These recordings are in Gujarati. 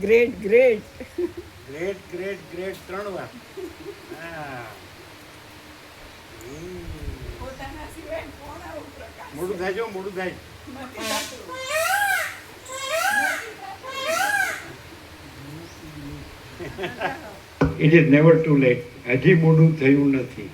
Great great great great great ત્રણ વાર. મોડું થાય છે મોડું થાય. It is never too late હજી મોડું થયું નથી.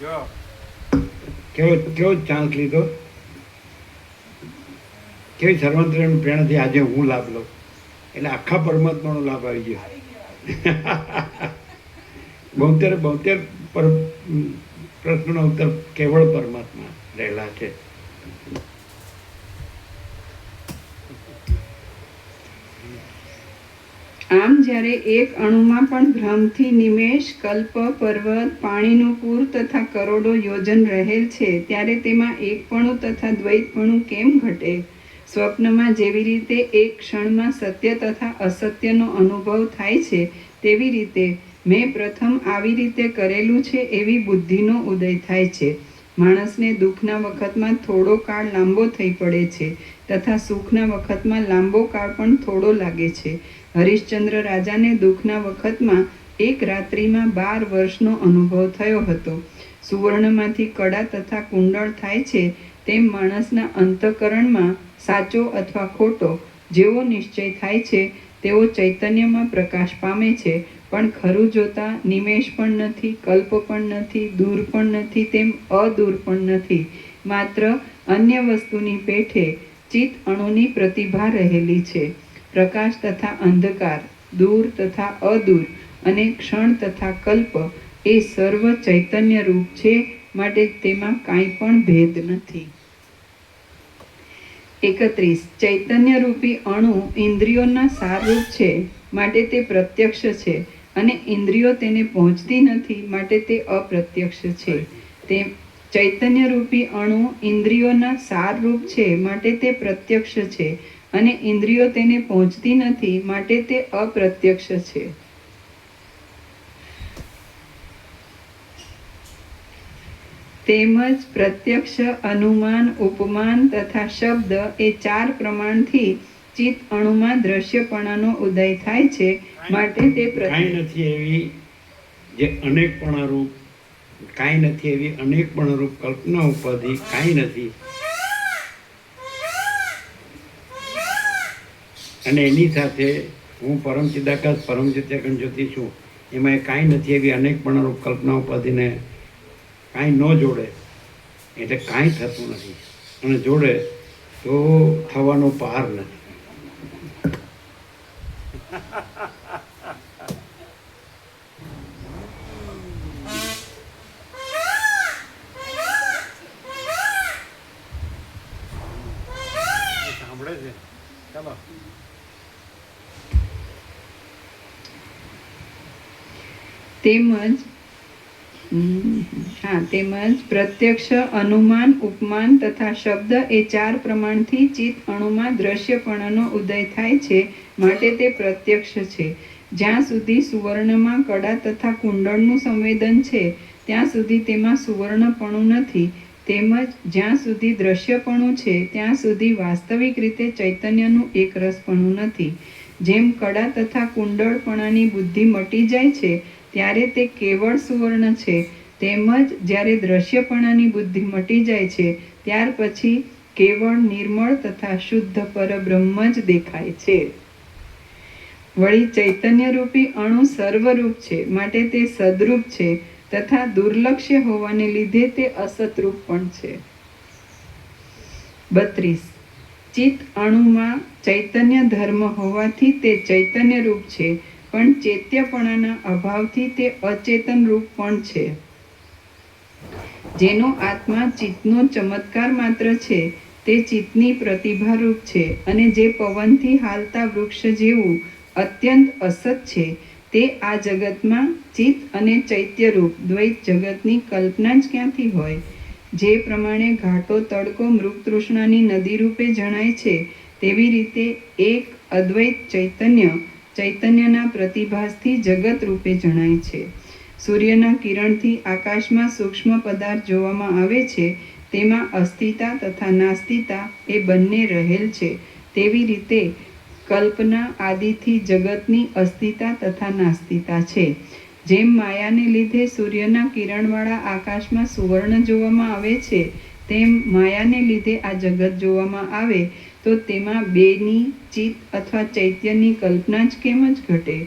જો. કેવો કેવો ચાન્સ લીધો? કેવી સર્વંત્રની પ્રેરણાથી આજે હું લાભ લઉં. એટલે આખા પરમાત્માનો લાભ આવી ગયો. બોતેર બોતેર પર પ્રશ્નનો ઉત્તર કેવળ પરમાત્મા રહેલા છે. આમ જ્યારે એક અણુમાં પણ ભ્રમથી નિમેષ કલ્પ પર્વત પાણીનું પૂર તથા કરોડો યોજન રહેલ છે ત્યારે તેમાં એકપણું તથા દ્વૈતપણું કેમ ઘટે? સ્વપ્નમાં જેવી રીતે એક ક્ષણમાં સત્ય તથા અસત્યનો અનુભવ થાય છે, તેવી રીતે મેં પ્રથમ આવી રીતે કરેલું છે એવી બુદ્ધિનો ઉદય થાય છે. માણસને દુઃખના વખતમાં થોડો કાળ લાંબો થઈ પડે છે તથા સુખના વખતમાં લાંબો કાળ પણ થોડો લાગે છે. હરિશ્ચંદ્ર રાજાને દુઃખના વખતમાં એક રાત્રિમાં બાર વર્ષનો અનુભવ થયો હતો. સુવર્ણમાંથી કડા તથા કુંડળ થાય છે તેમ માણસના અંતકરણમાં સાચો અથવા ખોટો જેવો નિશ્ચય થાય છે, તેવો ચૈતન્યમાં પ્રકાશ પામે છે, પણ ખરું જોતા નિમેષ પણ નથી, કલ્પ પણ નથી, દૂર પણ નથી, તેમ અદૂર પણ નથી. માત્ર અન્ય વસ્તુની પેઠે ચિત્ત અણુની પ્રતિભા રહેલી છે. પ્રકાશ તથા અંધકાર, દૂર તથા અદૂર અને ક્ષણ તથા કલ્પ એ સર્વ ચૈતન્ય રૂપ છે માટે તેમાં કાંઈ પણ ભેદ નથી. એકત્રીસ. ચૈતન્ય રૂપી અણુ ઇન્દ્રિયોના સારરૂપ છે, માટે તે પ્રત્યક્ષ છે અને ઇન્દ્રિયો તેને પહોંચતી નથી, માટે તે અપ્રત્યક્ષ છે. તે ચૈતન્ય રૂપી અણુ ઇન્દ્રિયોના સારરૂપ છે, માટે તે પ્રત્યક્ષ છે અને ઇન્દ્રિયો તેને પહોંચતી નથી, માટે તે અપ્રત્યક્ષ છે. તેમજ પ્રત્યક્ષ અનુમાન ઉપમાન તથા શબ્દ એ ચાર પ્રમાણથી ચિત્ત અણુમાં દ્રશ્યપણાનો ઉદય થાય છે. માટે તે કાંઈ નથી એવી જે અનેકપણરૂપ કાંઈ નથી એવી અનેકપણરૂપ કલ્પના ઉપાધિ કાંઈ નથી. અને એની સાથે હું પરમ ચિદાકાશ પરમ જ્યોતિ છું. એમાં એ કાંઈ નથી એવી અનેકપણારૂપ કલ્પના ઉપાધિને કાંઈ ન જોડે એટલે કાંઈ થતું નથી. અને જોડે તો થવાનો પાર નથી. સાંભળે છે. ચાલો. તેમજ હા, તેમજ પ્રત્યક્ષ, અનુમાન, ઉપમાન તથા શબ્દ એ ચાર પ્રમાણથી ચિત્ત અણુમાં દ્રશ્યપણનો ઉદય થાય છે, માટે તે પ્રત્યક્ષ છે. જ્યાં સુધી સુવર્ણમાં કડા તથા કુંડળનું સંવેદન છે, ત્યાં સુધી તેમાં સુવર્ણપણું નથી. તેમજ જ્યાં સુધી દ્રશ્યપણું છે, ત્યાં સુધી વાસ્તવિક રીતે ચૈતન્યનું એકરસપણું નથી. જેમ કડા તથા કુંડળપણાની બુદ્ધિ મટી જાય છે ત્યારે તે કેવળ સુવર્ણ છે. તેમજ જ્યારે દ્રશ્યપણાની બુદ્ધિ મટી જાય છે, ત્યાર પછી કેવળ નિર્મળ તથા શુદ્ધ પરબ્રહ્મ જ દેખાય છે. વળી ચૈતન્ય રૂપી અણુ સર્વરૂપ છે, માટે તે સદરૂપ છે, તથા દુર્લક્ષ્ય હોવાને લીધે તે અસતરૂપ પણ છે. બત્રીસ. ચિત્ત અણુમાં ચૈતન્ય ધર્મ હોવાથી તે ચૈતન્ય રૂપ છે પણ ચેત્યપણાના અભાવથી તે અચેતન રૂપ પણ છે. જેનો આત્મા ચિત્તનો ચમત્કાર માત્ર છે, તે ચિત્તની પ્રતિભા રૂપ છે અને જે પવનથી હાલતા વૃક્ષ જેવું અત્યંત અસત છે, તે આ જગતમાં ચિત્ત અને ચૈત્યરૂપ દ્વૈત જગતની કલ્પના જ ક્યાંથી હોય? જે પ્રમાણે ઘાટો, તડકો, મૃગતૃષ્ણાની નદી રૂપે જણાય છે, તેવી રીતે એક અદ્વૈત ચૈતન્ય ચૈતન્યના પ્રતિભાસથી જગત રૂપે જણાય છે. સૂર્યના કિરણથી આકાશમાં સૂક્ષ્મ પદાર્થ જોવામાં આવે છે, તેમાં અસ્થિતા તથા નાસ્તિતા એ બંને રહેલ છે. તેવી રીતે કલ્પના આદિથી જગતની અસ્થિતા તથા નાસ્તિતા છે. જેમ માયાને લીધે સૂર્યના કિરણવાળા આકાશમાં સુવર્ણ જોવામાં આવે છે, તેમ માયાને લીધે આ જગત જોવામાં આવે તો તેમાં બેની ચિત્ત અથવા ચૈત્યની કલ્પના જ કેમ જ ઘટે?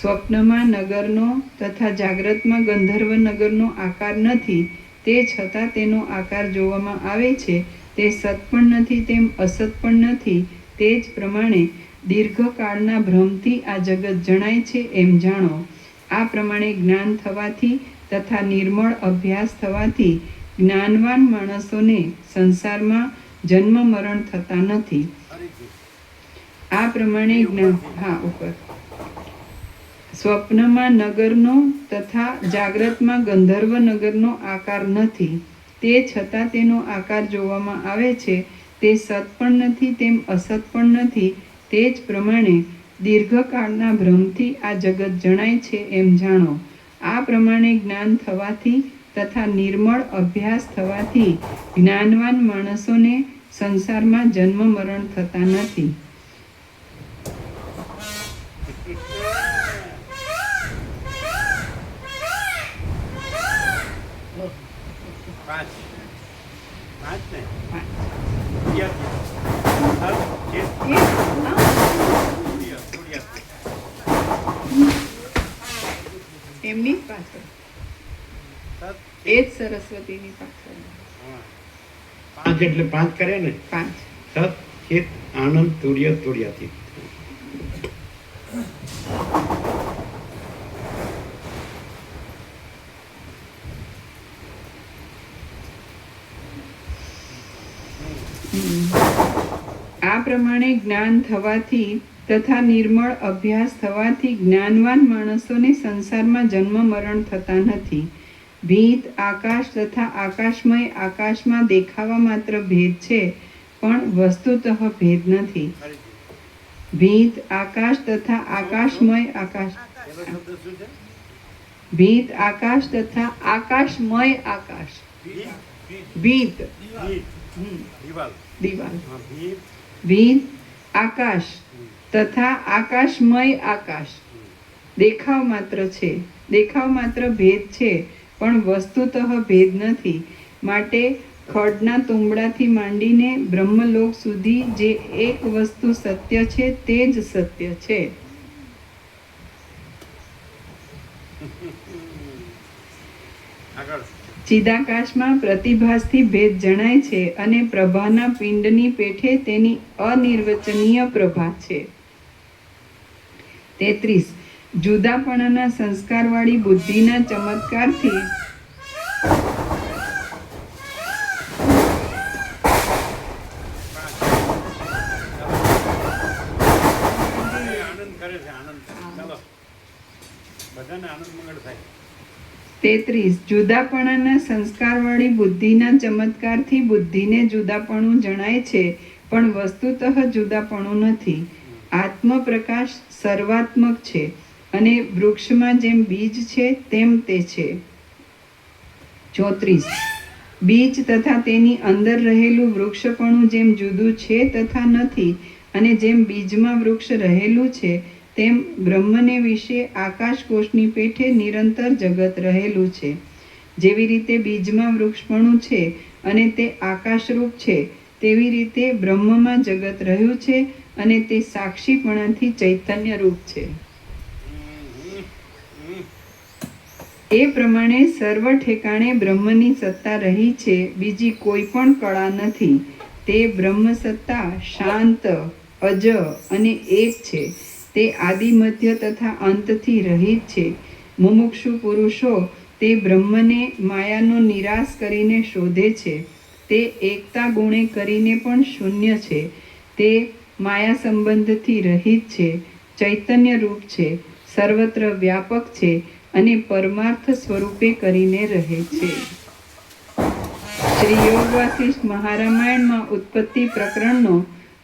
સ્વપ્નમાં નગરનો તથા જાગ્રતમાં ગંધર્વ નગરનો આકાર નથી, તે છતાં તેનો આકાર જોવામાં આવે છે. તે સત પણ નથી, તેમ અસત પણ નથી. તે જ પ્રમાણે દીર્ઘકાળના ભ્રમથી આ જગત જણાય છે એમ જાણો. આ પ્રમાણે જ્ઞાન થવાથી તથા નિર્મળ અભ્યાસ થવાથી જ્ઞાનવાન માણસોને સંસારમાં જન્મ મરણ થતા નથી. આ પ્રમાણે જ્ઞાન, હા, ઉપર. સ્વપ્નમાં નગરનો તથા જાગ્રતમાં ગંધર્વ નગરનો આકાર નથી. તે છતાં તેનો આકાર જોવામાં આવે છે. તે સત પણ નથી, તેમ અસત પણ નથી. તે જ પ્રમાણે દીર્ઘકાળના ભ્રમથી આ જગત જણાય છે એમ જાણો. આ પ્રમાણે જ્ઞાન થવાથી તથા નિર્મળ અભ્યાસ થવાથી જ્ઞાનવાન માણસોને સંસારમાં જન્મ મરણ થતા નથી. એમની પાંચ એ જ સરસ્વતીની પાછળ પાંચ એટલે પાંચ કરે ને? પાંચ. સત ચિત આનંદ તુર્ય તુર્યાથી. આ પ્રમાણે જ્ઞાન થવાથી તથા નિર્મળ અભ્યાસ થવાથી જ્ઞાનવાન માણસોને સંસારમાં જન્મ મરણ થતા નથી. ભીત આકાશ તથા આકાશમય આકાશમાં દેખાવા માત્ર ભેદ છે પણ વસ્તુતઃ ભેદ નથી. ભીત આકાશ તથા આકાશમય આકાશ ભીત આકાશ તથા આકાશમય આકાશ. દિવાલ. ભીત ભીત આકાશ તથા આકાશમય આકાશ. દેખાવ માત્ર છે. દેખાવ માત્ર ભેદ છે. પણ વસ્તુતઃ ભેદ નથી. માટે ખડના તુંબડાથી માંડીને બ્રહ્મલોક સુધી જે એક વસ્તુ સત્ય છે તે જ સત્ય છે. ચિદાકાશમાં પ્રતિભાસથી ભેદ જણાય છે અને પ્રભાના પિંડની પેઠે તેની અનિર્વચનીય પ્રભા છે. તેત્રીસ. જુદાપણાના સંસ્કારવાળી બુદ્ધિના ચમત્કારથી તેત્રીસ, જુદાપણાના સંસ્કારવાળી બુદ્ધિના ચમત્કારથી બુદ્ધિને જુદાપણું જણાય છે, પણ વસ્તુતઃ જુદાપણું નથી. આત્મપ્રકાશ સર્વાત્મક છે. અને વૃક્ષમાં જેમ બીજ છે, તેમ તે છે. ચોત્રીસ. બીજ તથા તેની અંદર રહેલું વૃક્ષપણું જેમ જુદું છે તથા નથી અને જેમ બીજમાં વૃક્ષ રહેલું છે, તેમ બ્રહ્મને વિશે આકાશકોષની પેઠે નિરંતર જગત રહેલું છે. જેવી રીતે બીજમાં વૃક્ષપણું છે અને તે આકાશરૂપ છે, તેવી રીતે બ્રહ્મમાં જગત રહ્યું છે અને તે સાક્ષીપણાથી ચૈતન્ય રૂપ છે. એ પ્રમાણે સર્વ ઠેકાણે બ્રહ્મની સત્તા રહી છે, બીજી કોઈ પણ કળા નથી. તે બ્રહ્મ સત્તા શાંત, અજ અને એક છે. તે આદિ મધ્ય તથા અંતથી રહિત છે. મુમુક્ષુ પુરુષો તે બ્રહ્મને માયાનો નિરાશ કરીને શોધે છે. તે એકતા ગુણે કરીને પણ શૂન્ય છે. તે માયા સંબંધથી રહિત છે. ચૈતન્ય રૂપ છે. સર્વત્ર વ્યાપક છે. અને પરમાર્થ સ્વરૂપે કરીને રહે છે. શ્રી યોગ વાસિષ્ઠ મહારામાયણમાં ઉત્પત્તિ પ્રકરણનો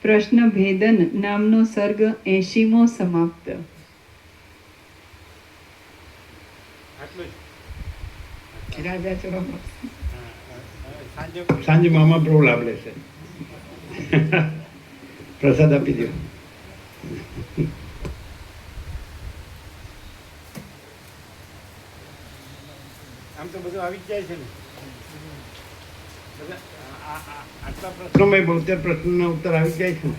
પ્રશ્ન ભેદન નામનો સર્ગ એંશીમો સમાપ્ત. સાંજે મામા પ્રભુ લાભ લેશે. પ્રસાદ આપી દો આમ તો બધું આવી જ જાય છે ને. બધા આટલા પ્રશ્નો પ્રશ્નોમાં બોતેર પ્રશ્નોના ઉત્તર આવી જાય છે ને.